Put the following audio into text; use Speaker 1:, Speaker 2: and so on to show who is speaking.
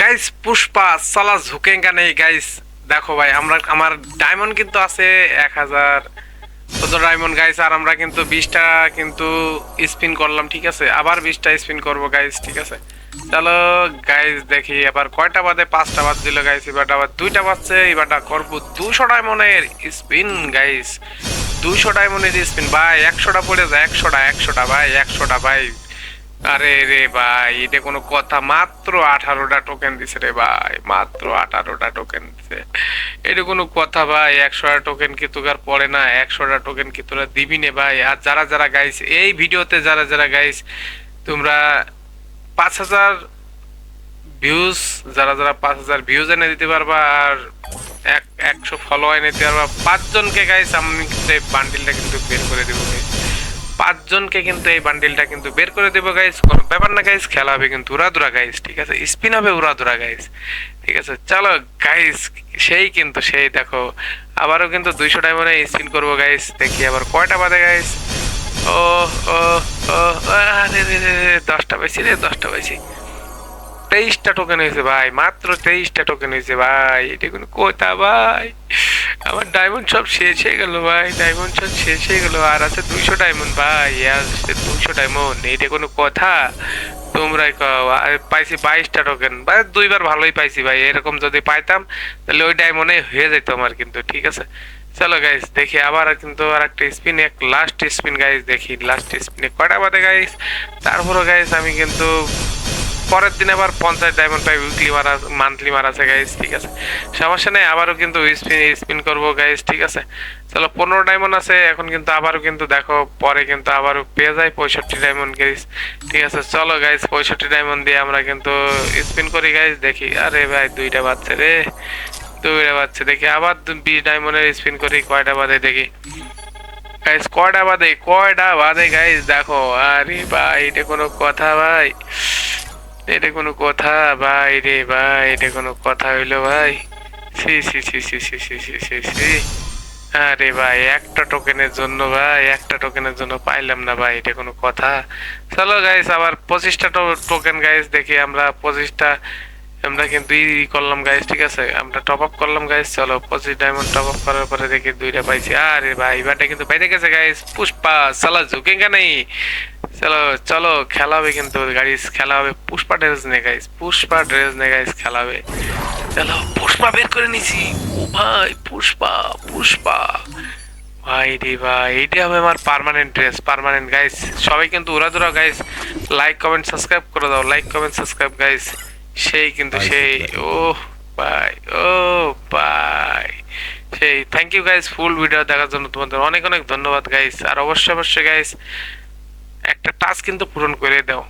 Speaker 1: Guys Pushpa সালা ঝুঁকেঙ্গা নেই guys দেখো ভাই, আমরা, আমার ডায়মন্ড কিন্তু আছে এক হাজার। চোদ্দ ডায়মন্ড গাইস আর আমরা কিন্তু বিশটা কিন্তু স্পিন করলাম, ঠিক আছে? আবার বিশটা স্পিন করব গাইস ঠিক আছে? চলো গাইস দেখি, এবার কয়টা বাদে পাঁচটা বাদ দিল গাইস এবার আবার দুইটা বাজছে এবারটা করব দুশো ডায়মন্ডের স্পিন গাইস দুশো ডায়মন্ডের স্পিন ভাই, একশোটা পড়ে যায়, একশোটা একশোটা, ভাই একশোটা, ভাই। আরে রে ভাই, এটা কোনো কথা। মাত্র আঠারোটা টোকেন দিছে রে ভাই, মাত্র আঠারোটা টোকেন দিছে। এটা কোনো কথা ভাই, একশোটা টোকেন কি তোকার পড়ে না? একশোটা টোকেন কি তোরা দিবি নে ভাই? আর যারা যারা গাইস এই ভিডিওতে যারা যারা গাইস তোমরা পাঁচ হাজার ভিউজ যারা যারা পাঁচ হাজার ভিউজ এনে দিতে পারবা, আর এক, একশো ফলো এনে দিতে পারবা। পাঁচজনকে গাইস আমি কিন্তু বান্ডিলটা কিন্তু বের করে দেবো। গাইস পাঁচজনকে কিন্তু এই বান্ডিলটা কিন্তু বের করে দেবো গাইস কোনো ব্যাপার না গাইস খেলা হবে কিন্তু উড়াদুরা গাইস ঠিক আছে? স্পিন হবে উড়াদুরা গাইস ঠিক আছে? চলো গাইস সেই কিন্তু সেই, দেখো। আবারও কিন্তু দুইশো ডায়মন্ডে স্পিন করব গাইস দেখি আবার কয়টা বাদে গাইস ও ও ও, আরে রে রে দশটা পাইছি রে, দশটা পাইছি তেইশটা টোকেন হয়েছে, ভাই। মাত্র তেইশটা টোকেন হয়েছে, ভাই। এটা কোনো কথা ভাই? আমার ডায়মন্ড সব শেষ হয়ে গেল ভাই ডায়মন্ড সব শেষ হয়ে গেল। আর আছে দুইশো ডায়মন্ড ভাই আছে দুইশো ডায়মন্ড এটা কোনো কথা? তোমরাই পাইছি বাইশটা টোকেন ভাই, দুইবার ভালোই পাইছি ভাই। এরকম যদি পাইতাম, তাহলে ওই ডায়মন্ডে হয়ে যেত আমার কিন্তু, ঠিক আছে? চলো গাইস দেখি আবার কিন্তু আর একটা স্পিন এক লাস্ট স্পিন গাইস দেখি। লাস্ট স্পিনে কয়টা বাদে গাইস তারপরও গাইস আমি কিন্তু পরের দিন আবার পঞ্চাশ ডায়মন্ড পাই উইকলি মারা মান্থলি মারা আছে গাইস ঠিক আছে। সমস্যা নেই, আবারও কিন্তু স্পিন স্পিন করব গাইস ঠিক আছে। চলো, পনেরো ডায়মন্ড আছে, এখন কিন্তু আবারও কিন্তু দেখো, পরে কিন্তু আবারও পেয়ে যায় পঁয়ষট্টি ডায়মন্ড গাইস ঠিক আছে। চলো গাইস পঁয়ষট্টি ডায়মন্ড দিয়ে আমরা কিন্তু স্পিন করি গাইস দেখি। আরে ভাই, দুইটা বাচ্চা রে, দুইটা বাচ্চা। দেখি, আবার বিশ ডায়মন্ডের স্পিন করি, কয়টা বাদে দেখি। গাইস কয়টা বাদে কয়টা বাদে গাইস দেখো। আরে ভাই, এটা কোনো কথা, ভাই। এটা কোনো কথা, ভাই রে ভাই, এটা কোনো কথা হইল ভাই। সি সি সি সি সি সি সি সি সি আরে ভাই, একটা টোকেনের জন্য ভাই, একটা টোকেনের জন্য পাইলাম না ভাই, এটা কোনো কথা। চলো গাইস আবার পঁচিশটা টোকেন গাইস দেখি আমরা পঁচিশটা আমরা কিন্তু ই করলাম গাইস ঠিক আছে? আমরা টপ আপ করলাম গাইস চলো, পঁচিশ ডায়মন্ড টপ আপ করার পরে দেখি দুইটা পাইছি। আরে ভাই, এবারটা কিন্তু বাইরে গেছে গাইস পুষ্পা সালা ঝুঁকেঙ্গা নেই চলো চলো, খেলা হবে কিন্তু গাইস খেলা হবে। পুষ্পা ড্রেস নে গাইস পুষ্পা ড্রেস নে গাইস খেলা হবে। চলো, পুষ্পা বের করে নিছি। ও ভাই, পুষ্পা পুষ্পা। ভাই রে ভাই, এইটা হবে আমার পার্মানেন্ট ড্রেস পার্মানেন্ট গাইস সবাই কিন্তু উড়াদুরা গাইস লাইক কমেন্ট সাবস্ক্রাইব করে দাও। লাইক কমেন্ট সাবস্ক্রাইব গাইস সেই কিন্তু সেই ও বাই ও বাই। সেই thank you guys full video দেখার জন্য তোমাদের অনেক অনেক ধন্যবাদ গাইস আর অবশ্যই অবশ্যই গাইস একটা টাস্ক কিন্তু পূরণ করে দাও।